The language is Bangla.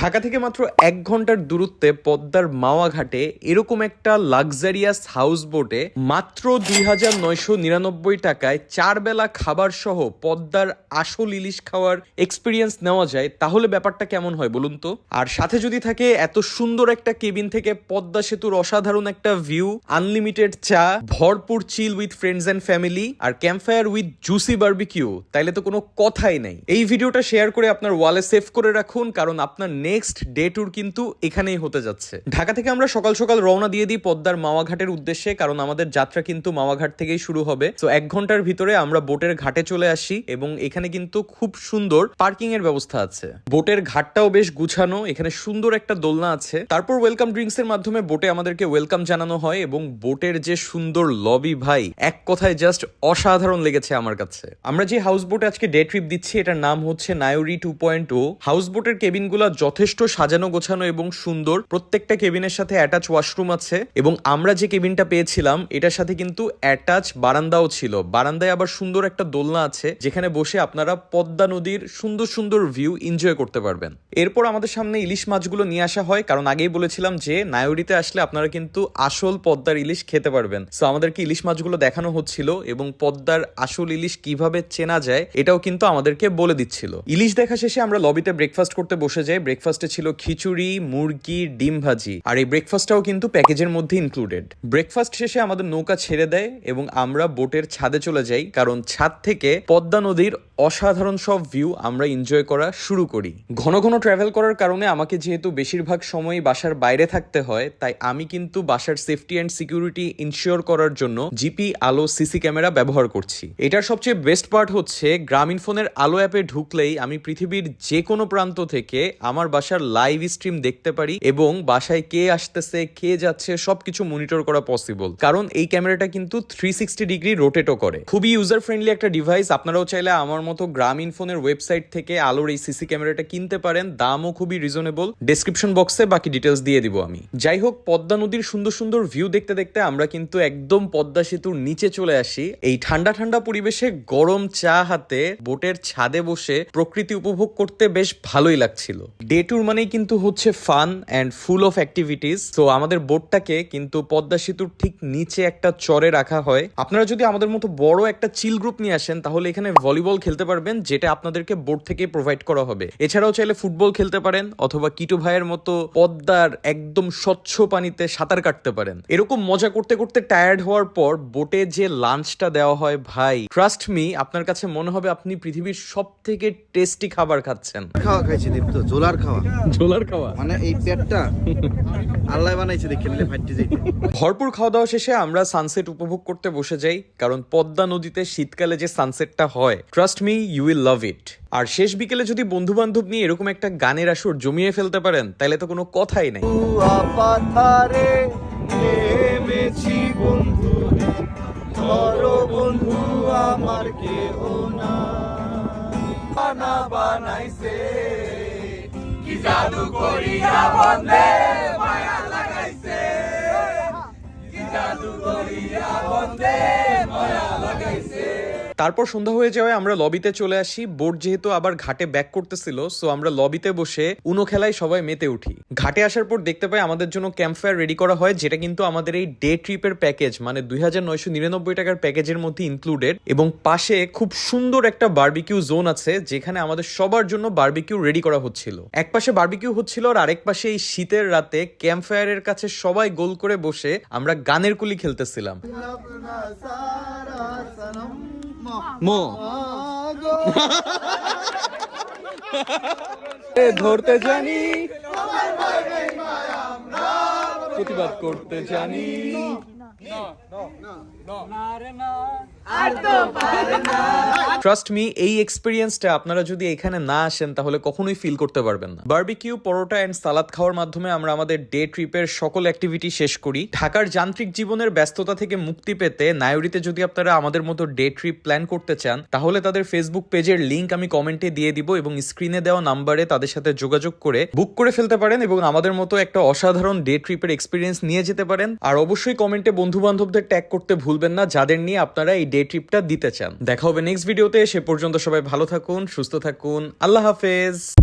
ঢাকা থেকে মাত্র এক ঘণ্টার দূরত্বে পদ্মার মাওয়া ঘাটে এরকম একটা লাক্সারিয়াস হাউস বোটে মাত্র দুই হাজার নয়শো নিরানব্বই টাকায় চার বেলা খাবার সহ পদ্মার আসল ইলিশ খাওয়ার এক্সপিরিয়েন্স নেওয়া যায়, তাহলে ব্যাপারটা কেমন হয় বলুন তো? আর সাথে যদি থাকে এত সুন্দর একটা কেবিন থেকে পদ্মা সেতুর অসাধারণ একটা ভিউ আনলিমিটেড চা, ভরপুর chill with friends and family R campfire with juicy barbecue তাইলে তো কোনো কথাই নেই। এই ভিডিওটা শেয়ার করে আপনার ওয়ালে সেভ করে রাখুন, কারণ আপনার নেক্সট ডে ট্যুর কিন্তু এখানেই হতে যাচ্ছে। ঢাকা থেকে আমরা সকাল সকাল রওনা দিয়ে দিই পদ্মার মাওয়াঘাটের উদ্দেশ্যে, কারণ আমাদের যাত্রা কিন্তু মাওয়াঘাট থেকেই শুরু হবে। তো এক ঘণ্টার ভিতরে আমরা বোটের ঘাটে চলে আসি এবং এখানে কিন্তু খুব সুন্দর পার্কিং এর ব্যবস্থা আছে। বোটের ঘাটটাও বেশ গুছানো, এখানে সুন্দর একটা দোলনা আছে। তারপর ওয়েলকাম ড্রিঙ্কস এর মাধ্যমে বোটে আমাদেরকে ওয়েলকাম জানানো হয় এবং বোটের যে সুন্দর লবি ভাই, এক কথায় জাস্ট অসাধারণ লেগেছে আমার কাছে। আমরা যে হাউস বোটে আজকে ডে ট্রিপ দিচ্ছি, এটার নাম হচ্ছে নায়োরি টু পয়েন্ট ও। হাউস বোটের কেবিনগুলো যথেষ্ট সাজানো, গোছানো এবং সুন্দর। প্রত্যেকটা কেবিনের সাথে অ্যাটাচ ওয়াশরুম আছে এবং আমরা যে কেবিনটা পেয়েছিলাম, এটার সাথে কিন্তু অ্যাটাচ বারান্দাও ছিল। বারান্দায় আবার সুন্দর একটা দোলনা আছে, যেখানে বসে আপনারা পদ্মা নদীর সুন্দর সুন্দর ভিউ এনজয় করতে পারবেন। এরপর আমাদের সামনে ইলিশ মাছগুলো নিয়ে আসা হয়, কারণ আগেই বলেছিলাম যে নায়োরিতে আসলে আপনারা কিন্তু আসল পদ্মার ইলিশ খেতে পারবেন। সো আমাদেরকে ইলিশ মাছগুলো দেখানো হচ্ছিল এবং পদ্মার আসল ইলিশ কীভাবে চেনা যায়, এটাও কিন্তু আমাদেরকে বলে দিচ্ছিল। ইলিশ দেখা শেষে আমরা লবিতে ব্রেকফাস্ট করতে বসে যাই। ব্রেকফাস্টে ছিল খিচুড়ি, মুরগি, ডিম ভাজি। আর এই ব্রেকফাস্টটাও কিন্তু প্যাকেজের মধ্যে ইনক্লুডেড ব্রেকফাস্ট শেষে আমাদের নৌকা ছেড়ে দেয় এবং আমরা বোটের ছাদে চলে যাই, কারণ ছাদ থেকে পদ্মা নদীর অসাধারণ সব ভিউ আমরা এনজয় করা শুরু করি। ঘন ঘন ট্রাভেল করার কারণে আমাকে যেহেতু বেশিরভাগ সময়ই বাসার বাইরে থাকতে হয়, তাই আমি কিন্তু বাসার সেফটি অ্যান্ড সিকিউরিটি ইনশিওর করার জন্য জিপি আলো সিসি ক্যামেরা ব্যবহার করছি। এটার সবচেয়ে বেস্ট পার্ট হচ্ছে, গ্রামীণ ফোনের আলো অ্যাপে ঢুকলেই আমি পৃথিবীর যে কোনো প্রান্ত থেকে আমার বাসার লাইভ স্ট্রিম দেখতে পারি এবং বাসায় কে আসতেছে, কে যাচ্ছে, সবকিছু মনিটর করা পসিবল কারণ এই ক্যামেরাটা কিন্তু থ্রি সিক্সটি ডিগ্রি রোটেটও করে। খুবই ইউজার ফ্রেন্ডলি একটা ডিভাইস আপনারাও চাইলে আমার মতো গ্রামীণ ফোনের ওয়েবসাইট থেকে আলোর এই সিসি ক্যামেরাটা কিনতে পারেন। দামও খুবই রিজনেবল ডেসক্রিপশন বক্সে বাকি ডিটেলস দিয়ে দিব আমি। যাই হোক, পদ্মা নদীর সুন্দর সুন্দর ভিউ দেখতে দেখতে আমরা কিন্তু একদম পদ্মা সেতুর নিচে চলে আসি। এই ঠান্ডা ঠান্ডা পরিবেশে গরম চা হাতে বোটের ছাদে বসে প্রকৃতি উপভোগ করতে বেশ ভালোই লাগছিল। ডে ট্যুর মানেই কিন্তু হচ্ছে fun and full of activities তো আমাদের বোটটাকে কিন্তু পদ্মা সেতুর ঠিক নিচে একটা চরে রাখা হয়। আপনারা যদি আমাদের মতো বড় একটা চিল গ্রুপ নিয়ে আসেন, তাহলে এখানে ভলিবল খেলতে পারবেন, যেটা আপনাদেরকে বোট থেকে প্রোভাইড করা হবে। এছাড়াও চাইলে ফুটবল খেলতে পারেন, অথবা কিটো ভাইয়ের মতো পদ্মার একদম স্বচ্ছ পানিতে সাঁতার কাটতে পারেন। এরকম মজা করতে করতে টায়ার্ড হওয়ার পর বোটে যে লাঞ্চটা দেওয়া হয়, ভাই ট্রাস্ট মি আপনার কাছে মনে হবে আপনি পৃথিবীর সব থেকে টেস্টি খাবার খাচ্ছেন। খাওয়া খাইছি দীপ্ত জোলার খাওয়া। ঝোলার খাওয়া? মানে এই পেটটা আল্লাহ বানাইছে দেখে নিলে ফাইটে যাইতে ভরপুর খাওয়া দাওয়া শেষে আমরা সানসেট উপভোগ করতে বসে যাই কারণ পদ্মা নদীতে শীতকালে যে সানসেটটা হয় trust me you will love it আর শেষ বিকেলে যদি বন্ধু বান্ধব নিয়ে এরকম একটা গানের আসর জমিয়ে ফেলতে পারেন তাহলে তো কোনো কথাই নাই। বন্ধু বন্ধু আমার কেহ না বানা বানাইছে। Batizado Coria Bandé তারপর সন্ধ্যা হয়ে যাওয়ায় আমরা লবিতে চলে আসি। বোর্ড যেহেতু আবার ঘাটে ব্যাক করতেছিল সো আমরা লবিতে বসে উনো খেলায় সবাই মেতে উঠি। ঘাটে আসার পর দেখতে পাই আমাদের জন্য ক্যাম্প ফায়ার রেডি করা হয়, যেটা কিন্তু আমাদের এই ডে ট্রিপের প্যাকেজ মানে দুই হাজার নয়শো নিরানব্বই টাকার প্যাকেজের মধ্যে ইনক্লুডেড এবং পাশে খুব সুন্দর একটা বার্বিকিউ জোন আছে, যেখানে আমাদের সবার জন্য বার্বিকিউ রেডি করা হচ্ছিল। এক পাশে বার্বিকিউ হচ্ছিল আর আরেক পাশে এই শীতের রাতে ক্যাম্প ফায়ারের কাছে সবাই গোল করে বসে আমরা গানের কুলি খেলতেছিলাম। মো। ধরতে জানি। প্রতিবাদ করতে জানি। ট্রাস্ট মি এই এক্সপিরিয়েন্সটা আপনারা যদি এখানে না আসেন, তাহলে কখনোই ফিল করতে পারবেন না। বারবিকিউ পরোটা এন্ড সালাদ খাওয়ার মাধ্যমে আমরা আমাদের ডে ট্রিপের সকল অ্যাক্টিভিটি শেষ করি। ঢাকার যান্ত্রিক জীবনের ব্যস্ততা থেকে মুক্তি পেতে নায়োরিতে যদি আপনারা আমাদের মতো ডে ট্রিপ প্ল্যান করতে চান, তাহলে তাদের ফেসবুক পেজের লিংক আমি কমেন্টে দিয়ে দিব এবং স্ক্রিনে দেওয়া নাম্বারে তাদের সাথে যোগাযোগ করে বুক করে ফেলতে পারেন এবং আমাদের মতো একটা অসাধারণ ডে ট্রিপের এক্সপিরিয়েন্স নিয়ে যেতে পারেন। আর অবশ্যই কমেন্টে বন্ধু বান্ধবদের ট্যাগ করতে ভুলবেন না, যাদের নিয়ে আপনারা এই ডে ট্রিপটা দিতে চান। দেখা হবে নেক্সট ভিডিওতে সে পর্যন্ত সবাই ভালো থাকুন, সুস্থ থাকুন। আল্লাহ হাফেজ।